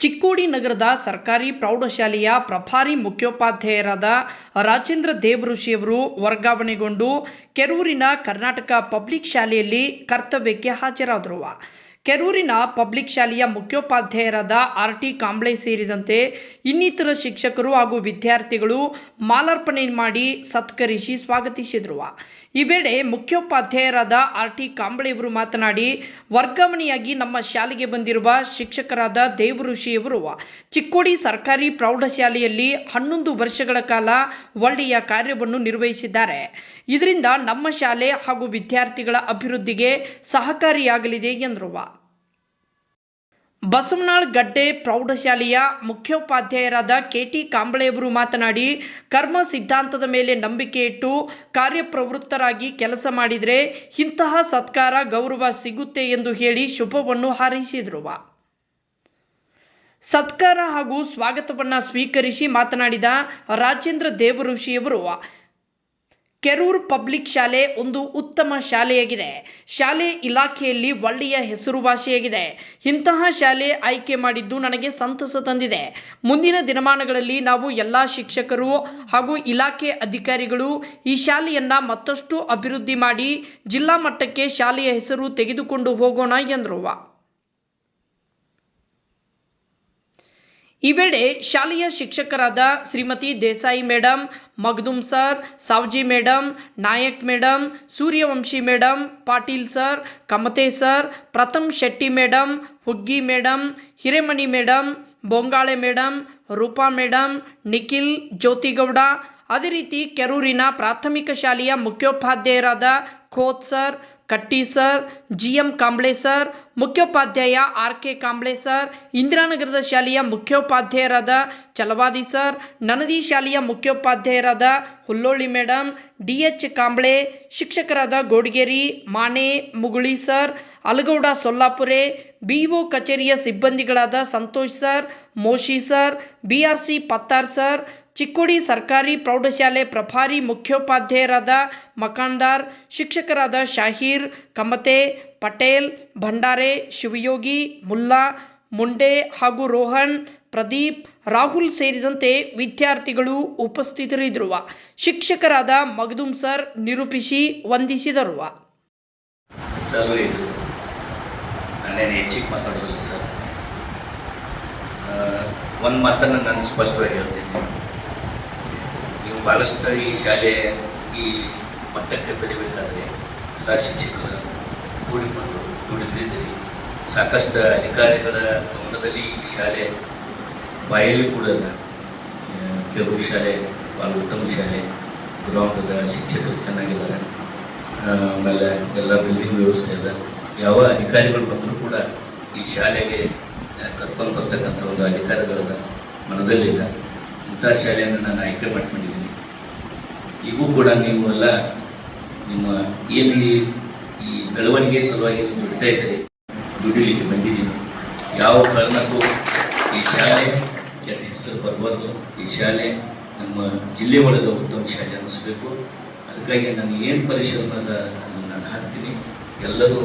ಚಿಕ್ಕೋಡಿ ನಗರದ ಸರ್ಕಾರಿ ಪ್ರೌಢಶಾಲೆಯ ಪ್ರಭಾರಿ ಮುಖ್ಯೋಪಾಧ್ಯಾಯರಾದ ರಾಜೇಂದ್ರ ದೇವಋಷಿಯವರು ವರ್ಗಾವಣೆಗೊಂಡು ಕೆರೂರಿನ ಕರ್ನಾಟಕ ಪಬ್ಲಿಕ್ ಶಾಲೆಯಲ್ಲಿ ಕರ್ತವ್ಯಕ್ಕೆ ಹಾಜರಾದರು. ಕೆರೂರಿನ ಪಬ್ಲಿಕ್ ಶಾಲೆಯ ಮುಖ್ಯೋಪಾಧ್ಯಾಯರಾದ ಆರ್ ಟಿ ಕಾಂಬ್ಳೆ ಸೇರಿದಂತೆ ಇನ್ನಿತರ ಶಿಕ್ಷಕರು ಹಾಗೂ ವಿದ್ಯಾರ್ಥಿಗಳು ಮಾಲಾರ್ಪಣೆ ಮಾಡಿ ಸತ್ಕರಿಸಿ ಸ್ವಾಗತಿಸಿದರು. ಈ ವೇಳೆ ಮುಖ್ಯೋಪಾಧ್ಯಾಯರಾದ ಆರ್ ಟಿ ಕಾಂಬ್ಳೆ ಇವರು ಮಾತನಾಡಿ, ವರ್ಗಾವಣೆಯಾಗಿ ನಮ್ಮ ಶಾಲೆಗೆ ಬಂದಿರುವ ಶಿಕ್ಷಕರಾದ ದೇವಋಷಿಯವರು ಚಿಕ್ಕೋಡಿ ಸರ್ಕಾರಿ ಪ್ರೌಢಶಾಲೆಯಲ್ಲಿ ಹನ್ನೊಂದು ವರ್ಷಗಳ ಕಾಲ ಒಳ್ಳೆಯ ಕಾರ್ಯವನ್ನು ನಿರ್ವಹಿಸಿದ್ದಾರೆ. ಇದರಿಂದ ನಮ್ಮ ಶಾಲೆ ಹಾಗೂ ವಿದ್ಯಾರ್ಥಿಗಳ ಅಭಿವೃದ್ಧಿಗೆ ಸಹಕಾರಿಯಾಗಲಿದೆ ಎಂದರು. ಬಸವನಾಳ್ ಗಡ್ಡೆ ಪ್ರೌಢಶಾಲೆಯ ಮುಖ್ಯೋಪಾಧ್ಯಾಯರಾದ ಕೆ ಟಿ ಕಾಂಬಳೆಯವರು ಮಾತನಾಡಿ, ಕರ್ಮ ಸಿದ್ಧಾಂತದ ಮೇಲೆ ನಂಬಿಕೆ ಇಟ್ಟು ಕಾರ್ಯಪ್ರವೃತ್ತರಾಗಿ ಕೆಲಸ ಮಾಡಿದರೆ ಇಂತಹ ಸತ್ಕಾರ ಗೌರವ ಸಿಗುತ್ತೆ ಎಂದು ಹೇಳಿ ಶುಭವನ್ನು ಹಾರೈಸಿದರು. ಸತ್ಕಾರ ಹಾಗೂ ಸ್ವಾಗತವನ್ನು ಸ್ವೀಕರಿಸಿ ಮಾತನಾಡಿದ ರಾಜೇಂದ್ರ ದೇವಋಷಿಯವರು ಕೆರೂರ್ ಪಬ್ಲಿಕ್ ಶಾಲೆ ಒಂದು ಉತ್ತಮ ಶಾಲೆಯಾಗಿದೆ. ಶಾಲೆ ಇಲಾಖೆಯಲ್ಲಿ ಒಳ್ಳೆಯ ಹೆಸರುವಾಸಿಯಾಗಿದೆ ಇಂತಹ ಶಾಲೆ ಆಯ್ಕೆ ಮಾಡಿದ್ದು ನನಗೆ ಸಂತಸ ತಂದಿದೆ. ಮುಂದಿನ ದಿನಮಾನಗಳಲ್ಲಿ ನಾವು ಎಲ್ಲ ಶಿಕ್ಷಕರು ಹಾಗೂ ಇಲಾಖೆ ಅಧಿಕಾರಿಗಳು ಈ ಶಾಲೆಯನ್ನ ಮತ್ತಷ್ಟು ಅಭಿವೃದ್ಧಿ ಮಾಡಿ ಜಿಲ್ಲಾ ಮಟ್ಟಕ್ಕೆ ಶಾಲೆಯ ಹೆಸರು ತೆಗೆದುಕೊಂಡು ಹೋಗೋಣ ಎಂದರು. ಈ ವೇಳೆ ಶಾಲೆಯ ಶಿಕ್ಷಕರಾದ Shrimati Desai madam Magdum sir, Savji madam Nayak madam Suryavanshi madam Patil sir, Kamate sir, Pratham Shetty madam Huggi madam Hiremani madam Bongale madam Roopa madam Nikhil, Jyothigowda, ಅದೇ ರೀತಿ ಕೆರೂರಿನ ಪ್ರಾಥಮಿಕ ಶಾಲೆಯ ಮುಖ್ಯೋಪಾಧ್ಯಾಯರಾದ Khot sir Katti sir G M Kamble sir, ಮುಖ್ಯೋಪಾಧ್ಯಾಯ R K Kamble sir, ಇಂದಿರಾನಗರದ ಶಾಲೆಯ ಮುಖ್ಯೋಪಾಧ್ಯಾಯರಾದ Chalavadi sir Nanadi ಶಾಲೆಯ ಮುಖ್ಯೋಪಾಧ್ಯಾಯರಾದ Hulloli madam D H Kamble, ಶಿಕ್ಷಕರಾದ ಗೋಡ್ಗೇರಿ ಮಾನೆ ಮುಗುಳಿ ಸರ್, ಅಲಗೌಡ ಸೊಲ್ಲಾಪುರೆ ಬಿಇಒ ಕಚೇರಿಯ ಸಿಬ್ಬಂದಿಗಳಾದ Santosh sir, Moshi sir, B R C Pattar sir Chikkodi ಸರ್ಕಾರಿ ಪ್ರೌಢಶಾಲೆ ಪ್ರಭಾರಿ ಮುಖ್ಯೋಪಾಧ್ಯಾಯರಾದ ಮಕಾಂದಾರ್, ಶಿಕ್ಷಕರಾದ ಶಾಹೀರ್, ಕಮತೆ, ಪಟೇಲ್, ಭಂಡಾರೆ, ಶಿವಯೋಗಿ, ಮುಲ್ಲಾ, ಮುಂಡೆ ಹಾಗೂ ರೋಹನ್, ಪ್ರದೀಪ್, ರಾಹುಲ್ ಸೇರಿದಂತೆ ವಿದ್ಯಾರ್ಥಿಗಳು ಉಪಸ್ಥಿತರಿದ್ದರು. ಶಿಕ್ಷಕರಾದ ಮಗದುಂ ಸರ್ ನಿರೂಪಿಸಿ ವಂದಿಸಿದರು. ಒಂದು ಮಾತನ್ನು ನಾನು ಸ್ಪಷ್ಟವಾಗಿ ಹೇಳ್ತೀನಿ. ಭಾಳಷ್ಟು ಈ ಶಾಲೆ ಈ ಮಟ್ಟಕ್ಕೆ ಬೆಳಿಬೇಕಾದ್ರೆ ಎಲ್ಲ ಶಿಕ್ಷಕರು ಕೂಡಿಕೊಂಡು ದುಡಿದಿದ್ದೀರಿ. ಸಾಕಷ್ಟು ಅಧಿಕಾರಿಗಳ ಗಮನದಲ್ಲಿ ಈ ಶಾಲೆ ಬಾಯಲ್ಲಿ ಕೂಡ ಕೆಲವು ಶಾಲೆ ಭಾಳ ಉತ್ತಮ ಶಾಲೆ ಗ್ರೌಂಡದ ಶಿಕ್ಷಕರು ಚೆನ್ನಾಗಿದ್ದಾರೆ. ಆಮೇಲೆ ಎಲ್ಲ ಬಿಲ್ಡಿಂಗ್ ವ್ಯವಸ್ಥೆ ಇದೆ ಯಾವ ಅಧಿಕಾರಿಗಳು ಬಂದರೂ ಕೂಡ ಈ ಶಾಲೆಗೆ ಕರ್ಕೊಂಡು ಬರ್ತಕ್ಕಂಥ ಒಂದು ಅಧಿಕಾರಿಗಳ ಮನದಲ್ಲಿದೆ ಇಂಥ ಶಾಲೆಯನ್ನು ನಾನು ಆಯ್ಕೆ ಮಾಡ್ಕೊಂಡಿದ್ದೀನಿ. ಈಗೂ ಕೂಡ ನೀವು ಎಲ್ಲ ನಿಮ್ಮ ಏನು ಈ ಬೆಳವಣಿಗೆ ಸಲುವಾಗಿ ನೀವು ದುಡಿತಾ ಇದ್ದೀರಿ, ದುಡಿಲಿಕ್ಕೆ ಬಂದಿದ್ದೀನಿ ಯಾವ ಕಾರಣಕ್ಕೂ ಈ ಶಾಲೆ ಕೆಟ್ಟ ಹೆಸರು ಬರಬಾರ್ದು. ಈ ಶಾಲೆ ನಮ್ಮ ಜಿಲ್ಲೆ ಒಳಗೆ ಉತ್ತಮ ಶಾಲೆ ಅನ್ನಿಸ್ಬೇಕು. ಅದಕ್ಕಾಗಿ ನಾನು ಏನು ಪರಿಶ್ರಮ ನಾನು ಹಾಕ್ತೀನಿ. ಎಲ್ಲರೂ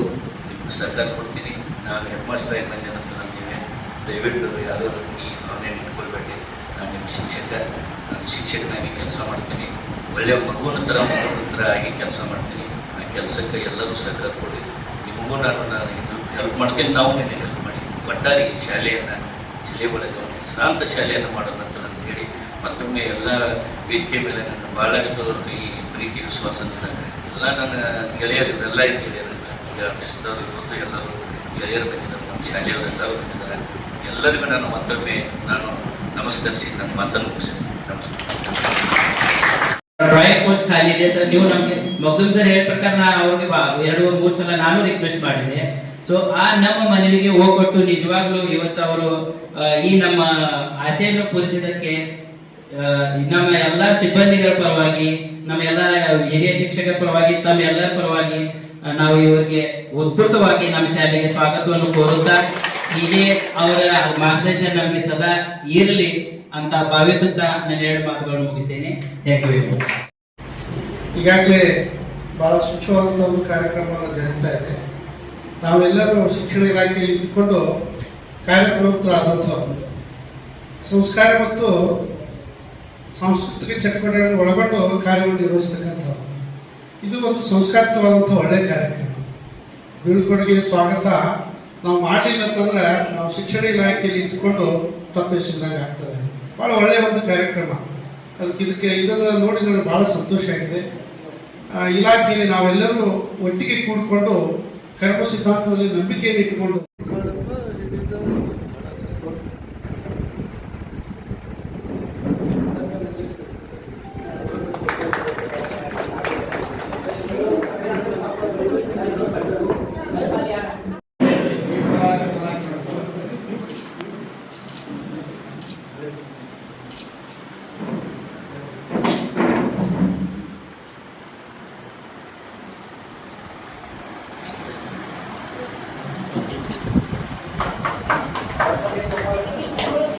ನಿಮಗೆ ಸಹಕಾರ ಕೊಡ್ತೀನಿ. ನಾನು ಹೆಡ್ ಮಾಸ್ಟರ್ ಆಗಿ ಬಂದೆ ನೀವೇ ದಯವಿಟ್ಟು ಯಾರು ಈ ಭಾವನೆ ಇಟ್ಕೊಳ್ಬೇಡಿ. ನಾನು ಶಿಕ್ಷಕ, ನಾನು ಶಿಕ್ಷಕನಾಗಿ ಕೆಲಸ ಮಾಡ್ತೀನಿ. ಒಳ್ಳೆಯ ಮಗುವಿನ ಥರ ಮಗುವಿನ ಥರ ಆಗಿ ಕೆಲಸ ಮಾಡ್ತೀನಿ. ಆ ಕೆಲಸಕ್ಕೆ ಎಲ್ಲರೂ ಸಹಕಾರ ಕೊಡಿ. ನಿಮಗೂ ನಾನು ನಾನು ಹೆಲ್ಪ್ ಮಾಡ್ತೀನಿ, ನಾವು ನಿನ್ನೆ ಹೆಲ್ಪ್ ಮಾಡಿ. ಒಟ್ಟಾರೆ ಈ ಶಾಲೆಯನ್ನು, ಜಿಲ್ಲೆ ಒಳಗೆ ಒಂದು ಹೆಸರಾಂತ ಶಾಲೆಯನ್ನು ಮಾಡೋಣ ಅಂತ ನಾನು ಹೇಳಿ, ಮತ್ತೊಮ್ಮೆ ಎಲ್ಲ ವೇದಿಕೆ ಮೇಲೆ ನನ್ನ ಭಾಳಷ್ಟು ಈ ಪ್ರೀತಿ, ವಿಶ್ವಾಸದಿಂದ ಎಲ್ಲ ನನ್ನ ಗೆಳೆಯರು, ಎಲ್ಲ ಗೆಳೆಯರು ಆರ್ಟಿಸ್ಟ್ದವರು ಇವತ್ತು ಎಲ್ಲರೂ ಗೆಳೆಯರು ಬಂದಿದ್ದಾರೆ, ನಮ್ಮ ಶಾಲೆಯವರು ಎಲ್ಲರೂ ಬಂದಿದ್ದಾರೆ. ಎಲ್ಲರಿಗೂ ನಾನು ಮತ್ತೊಮ್ಮೆ ನಾನು ನಮಸ್ಕರಿಸಿ ನನ್ನ ಮಾತನ್ನು ನಮಸ್ಕಾರ ಡ್ರಾಯಿಂಗ್ ಪೋಸ್ಟ್ ಖಾಲಿ ಇದೆ ಸರ್. ನೀವು ನಮ್ಗೆ ಮಗ್ದುಮ್ ಸರ್ ಹೇಳ ಪ್ರಕಾರ ನಾ ಅವ್ರಿಗೆ ಎರಡು ಮೂರು ಸಲ ನಾನು ರಿಕ್ವೆಸ್ಟ್ ಮಾಡಿದೆ ಸೊ ಆ ನಮ್ಮ ಮನವಿಗೆ ಹೋಗ್ಕೊಟ್ಟು ನಿಜವಾಗ್ಲೂ ಇವತ್ತು ಅವರು ಈ ನಮ್ಮ ಆಸೆಯನ್ನು ಪೂರಿಸಿದಕ್ಕೆ ನಮ್ಮ ಎಲ್ಲಾ ಸಿಬ್ಬಂದಿಗಳ ಪರವಾಗಿ, ನಮ್ಮ ಎಲ್ಲ ಹಿರಿಯ ಶಿಕ್ಷಕರ ಪರವಾಗಿ, ತಮ್ಮ ಎಲ್ಲರ ಪರವಾಗಿ ನಾವು ಇವರಿಗೆ ಉದ್ಭುತವಾಗಿ ನಮ್ಮ ಶಾಲೆಗೆ ಸ್ವಾಗತವನ್ನು ಕೋರುತ್ತಾ ಹೀಗೆ ಅವರ ಮಾರ್ಗದರ್ಶನ ನಮಗೆ ಸದಾ ಇರಲಿ ಅಂತ ಭಾವಿಸುತ್ತಾ ನನ್ನ ಎರಡು ಮಾತುಗಳನ್ನು ಮುಗಿಸ್ತೇನೆ. ಥ್ಯಾಂಕ್ ಯು ಈಗಾಗಲೇ ಬಹಳ ಸ್ವಚ್ಛವಾದಂತಹ ಒಂದು ಕಾರ್ಯಕ್ರಮವನ್ನು ಜರುಗ್ತಾ ಇದೆ. ನಾವೆಲ್ಲರೂ ಶಿಕ್ಷಣ ಇಲಾಖೆಯಲ್ಲಿ ಇದ್ದುಕೊಂಡು ಕಾರ್ಯಪ್ರವೃತ್ತರಾದಂಥವ್ರು ಸಂಸ್ಕಾರ ಮತ್ತು ಸಾಂಸ್ಕೃತಿಕ ಚಟುವಟಿಕೆಗಳನ್ನು ಒಳಗೊಂಡು ಕಾರ್ಯವನ್ನು ನಿರ್ವಹಿಸ್ತಕ್ಕಂಥವ್ರು ಇದು ಒಂದು ಸಂಸ್ಕಾರವಾದಂಥ ಒಳ್ಳೆಯ ಕಾರ್ಯಕ್ರಮ. ಬೀಳ್ಕೊಡುಗೆ ಸ್ವಾಗತ. ನಾವು ಮಾಡಲಿಲ್ಲ ಅಂತಂದ್ರೆ ನಾವು ಶಿಕ್ಷಣ ಇಲಾಖೆಯಲ್ಲಿ ಇದ್ದುಕೊಂಡು ತಪ್ಪಿಸಿದಾಗ ಆಗ್ತದೆ. ಭಾಳ ಒಳ್ಳೆಯ ಒಂದು ಕಾರ್ಯಕ್ರಮ. ಅದಕ್ಕೆ ಇದಕ್ಕೆ ಇದನ್ನು ನೋಡಿ ನನಗೆ ಭಾಳ ಸಂತೋಷ ಆಗಿದೆ. ಇಲಾಖೆಯಲ್ಲಿ ನಾವೆಲ್ಲರೂ ಒಟ್ಟಿಗೆ ಕೂಡಿಕೊಂಡು ಕರ್ಮ ಸಿದ್ಧಾಂತದಲ್ಲಿ ನಂಬಿಕೆಯನ್ನು ಇಟ್ಟುಕೊಂಡು